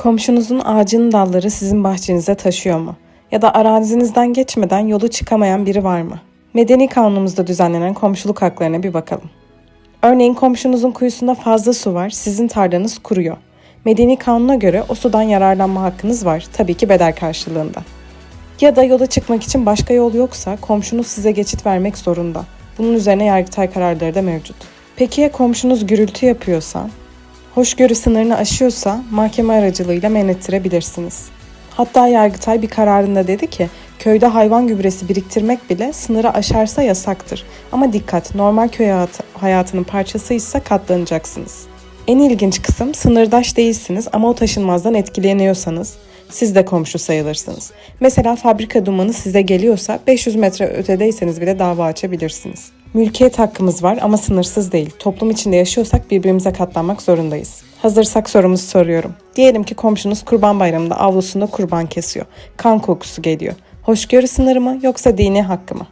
Komşunuzun ağacının dalları sizin bahçenize taşıyor mu? Ya da arazinizden geçmeden yolu çıkamayan biri var mı? Medeni kanunumuzda düzenlenen komşuluk haklarına bir bakalım. Örneğin komşunuzun kuyusunda fazla su var, sizin tarlanız kuruyor. Medeni kanuna göre o sudan yararlanma hakkınız var, tabii ki bedel karşılığında. Ya da yola çıkmak için başka yol yoksa komşunuz size geçit vermek zorunda. Bunun üzerine yargıtay kararları da mevcut. Peki ya komşunuz gürültü yapıyorsa? Hoşgörü sınırını aşıyorsa mahkeme aracılığıyla men ettirebilirsiniz. Hatta Yargıtay bir kararında dedi ki, köyde hayvan gübresi biriktirmek bile sınırı aşarsa yasaktır. Ama dikkat, normal köy hayatı, hayatının parçasıysa katlanacaksınız. En ilginç kısım sınırdaş değilsiniz ama o taşınmazdan etkileniyorsanız siz de komşu sayılırsınız. Mesela fabrika dumanı size geliyorsa 500 metre ötedeyseniz bile dava açabilirsiniz. Mülkiyet hakkımız var ama sınırsız değil. Toplum içinde yaşıyorsak birbirimize katlanmak zorundayız. Hazırsak sorumuzu soruyorum. Diyelim ki komşunuz kurban bayramında avlusunda kurban kesiyor. Kan kokusu geliyor. Hoşgörü sınırı mı yoksa dini hakkı mı?